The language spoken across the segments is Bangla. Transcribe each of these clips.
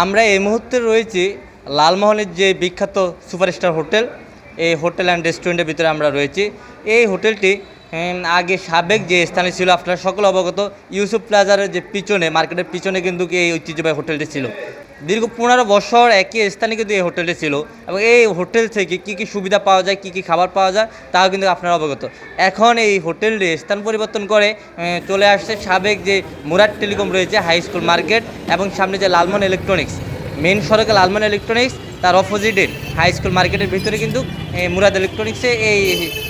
আমরা এই মুহূর্তে রয়েছি লালমোহনের যে বিখ্যাত সুপারস্টার হোটেল, এই হোটেল অ্যান্ড রেস্টুরেন্টের ভিতরে আমরা রয়েছি। এই হোটেলটি আগে সাবেক যে স্থানে ছিল, আপনারা সকল অবগত, ইউসুফ প্লাজারের যে পিছনে, মার্কেটের পিছনে কিন্তু এই ঐতিহ্যবাহী হোটেলটি ছিল। দীর্ঘ পনেরো বছর একই স্থানে কিন্তু এই হোটেলটি ছিল এবং এই হোটেল থেকে কি কি সুবিধা পাওয়া যায়, কি কি খাবার পাওয়া যায়, তাও কিন্তু আপনারা অবগত। এখন এই হোটেলটি স্থান পরিবর্তন করে চলে আসছে সাবেক যে মুরাদ টেলিকম রয়েছে হাই স্কুল মার্কেট এবং সামনে যে লালমন ইলেকট্রনিক্স। মেন সড়কে লালমন ইলেকট্রনিক্স তার অপোজিটে হাই স্কুল মার্কেটের ভিতরে কিন্তু মুরাদ ইলেকট্রনিক্সে এই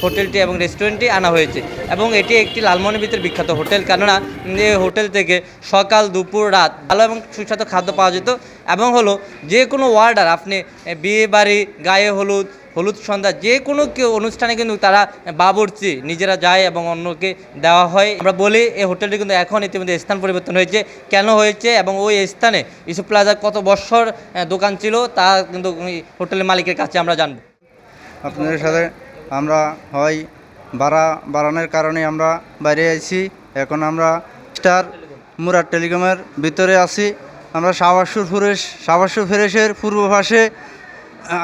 হোটেলটি এবং রেস্টুরেন্টটি আনা হয়েছে। এবং এটি একটি লালমনের ভিতরে বিখ্যাত হোটেল কেননা যে এই হোটেল থেকে সকাল, দুপুর, রাত ভালো এবং সুস্বাদু খাদ্য পাওয়া যেত। এবং হলো, যে কোনো ওয়ার্ডার আপনি বিয়ে বাড়ি, গায়ে হলুদ হলুদ সন্ধ্যা, যে কোনো কেউ অনুষ্ঠানে কিন্তু তারা বাবুর্চি, নিজেরা যায় এবং অন্যকে দেওয়া হয়। আমরা বলি এই হোটেলটি কিন্তু এখন ইতিমধ্যে স্থান পরিবর্তন হয়েছে। কেন হয়েছে এবং ওই স্থানে ইসুফ প্লাজার কত বছর দোকান ছিল তা কিন্তু হোটেলের মালিকের কাছে আমরা জানব। আপনাদের সাথে আমরা হয় ভাড়া বাড়ানোর কারণে আমরা বাইরে আছি এখন আমরা স্টার মুরাদ টেলিকমের ভিতরে আছি। আমরা সাবাসুর ফুরেশ, সাবাসুর ফ্রেশের পূর্ব পাশে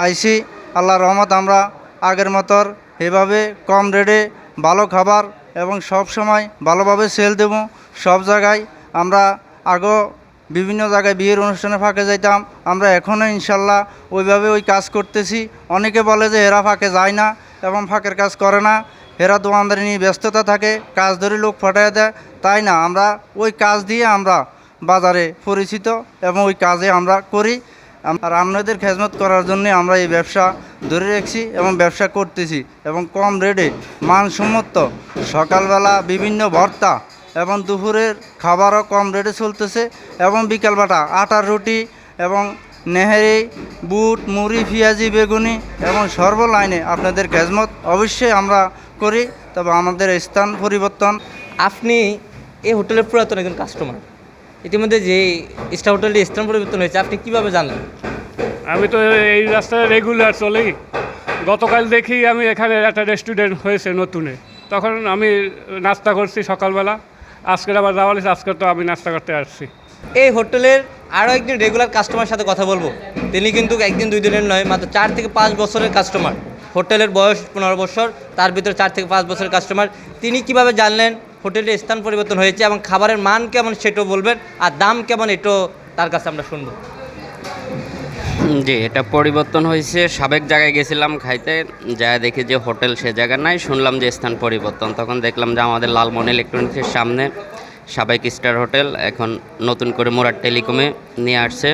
আইছি। আল্লাহ রহমত, আমরা আগের মতর এভাবে কম রেটে ভালো খাবার এবং সব সময় ভালোভাবে সেল দেব। সব জায়গায় আমরা আগো বিভিন্ন জায়গায় বিয়ের অনুষ্ঠানে ফাঁকে যাইতাম। আমরা এখনও ইনশাল্লাহ ওইভাবে ওই কাজ করতেছি। অনেকে বলে যে এরা ফাঁকে যায় না এবং ফাঁকের কাজ করে না। এরা দোকানদারি নিয়ে ব্যস্ততা থাকে, কাজ ধরে লোক ফাটাই দেয়। তাই না? আমরা ওই কাজ দিয়ে আমরা বাজারে পরিচিত এবং ওই কাজে আমরা করি। আর আপনাদের খেজমত করার জন্য আমরা এই ব্যবসা ধরে রাখছি এবং ব্যবসা করতেছি এবং কম রেটে মানসম্মত সকালবেলা বিভিন্ন ভর্তা এবং দুপুরের খাবারও কম রেটে চলতেছে এবং বিকালবেলা আটার রুটি এবং নেহেরি, বুট, মুড়ি, পেঁয়াজি, বেগুনি এবং সর্ব লাইনে আপনাদের খেজমত অবশ্যই আমরা করি। তবে আমাদের স্থান পরিবর্তন। আপনি এই হোটেলের পুরাতন একজন কাস্টমার ইতিমধ্যে যে স্টার হোটেলটি স্থান পরিবর্তন হয়েছে, আপনি কীভাবে জানলেন? আমি তো এই রাস্তায় রেগুলার চলি। গতকাল দেখি আমি এখানে একটা রেস্টুরেন্ট হয়েছে নতুনে। তখন আমি নাস্তা করছি সকালবেলা। আজকের আবার যাওয়া হয়েছে, আজকে তো আমি নাস্তা করতে আসছি। এই হোটেলের আরও একজন রেগুলার কাস্টমার সাথে কথা বলব। তিনি কিন্তু একদিন দুই দিনের নয়, মাত্র চার থেকে পাঁচ বছরের কাস্টমার হোটেলের বয়স পনেরো বছর, তার ভিতরে চার থেকে পাঁচ বছরের কাস্টমার তিনি কীভাবে জানলেন হোটেলের স্থান পরিবর্তন হয়েছে এবং খাবারের মান কেমন সেটাও বলবেন, আর দাম কেমন এটাও তার কাছে আমরা শুনব। জি, এটা পরিবর্তন হয়েছে। সাবেক জায়গায় গেছিলাম খাইতে যা দেখি যে হোটেল সে জায়গা নাই, শুনলাম যে স্থান পরিবর্তন। তখন দেখলাম যে আমাদের লালমোহন ইলেকট্রনিক্সের সামনে সাবেক স্টার হোটেল, এখন নতুন করে মোরার টেলিকমে নিয়ে আসছে।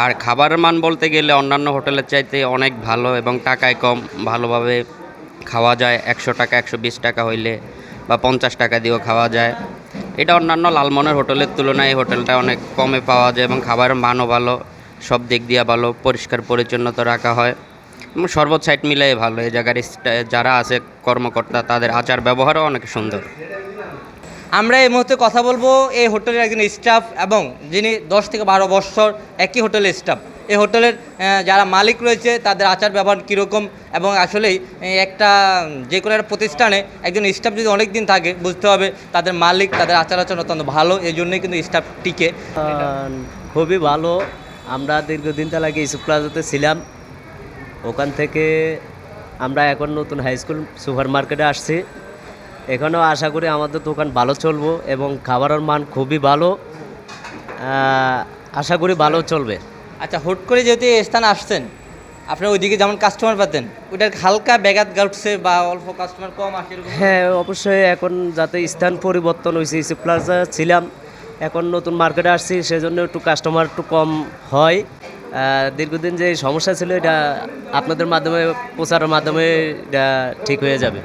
আর খাবারের মান বলতে গেলে অন্যান্য হোটেলের চাইতে অনেক ভালো এবং টাকায় কম। ভালোভাবে খাওয়া যায়, একশো টাকা, একশো বিশ টাকা হইলে বা পঞ্চাশ টাকা দিয়েও খাওয়া যায়। এটা অন্যান্য লালমনের হোটেলের তুলনায় এই হোটেলটা অনেক কমে পাওয়া যায় এবং খাবারের মানও ভালো। সব দিক দিয়ে ভালো পরিষ্কার পরিচ্ছন্নতা রাখা হয়। এবং সর্বোচ্চ সাইড মিলাই ভালো এই জায়গার যারা আছে কর্মকর্তা তাদের আচার ব্যবহারও অনেক সুন্দর। আমরা এই মুহূর্তে কথা বলব এই হোটেলের একজন স্টাফ এবং যিনি দশ থেকে বারো বছর একই হোটেলের স্টাফ এই হোটেলের যারা মালিক রয়েছে তাদের আচার ব্যবহার কীরকম এবং আসলেই একটা যে কোনো একটা প্রতিষ্ঠানে একজন স্টাফ যদি অনেক দিন থাকে বুঝতে হবে তাদের মালিক তাদের আচার আচরণ অত্যন্ত ভালো এই জন্যই কিন্তু স্টাফ টিকে। খুবই ভালো। আমরা দীর্ঘদিন তার আগে ইসুফ প্লাজাতে ছিলাম। ওখান থেকে আমরা এখন নতুন হাই স্কুল সুপার মার্কেটে আসছি। এখানেও আশা করি আমাদের দোকান ভালো চলবো এবং খাবারের মান খুবই ভালো। আশা করি ভালো চলবে। আচ্ছা হুট করে যেহেতু এই স্থানে আসছেন আপনার ওইদিকে যেমন কাস্টমার পাতেন ওইটার হালকা ব্যাঘাত ঘটছে বা অল্প কাস্টমার কম আসে হ্যাঁ অবশ্যই এখন যাতে স্থান পরিবর্তন হয়েছে প্লাজা ছিলাম। এখন নতুন মার্কেটে আসছি, সেজন্য একটু কাস্টমার একটু কম হয়। দীর্ঘদিন যে সমস্যা ছিল, এটা আপনাদের মাধ্যমে, প্রচারের মাধ্যমে, এটা ঠিক হয়ে যাবে।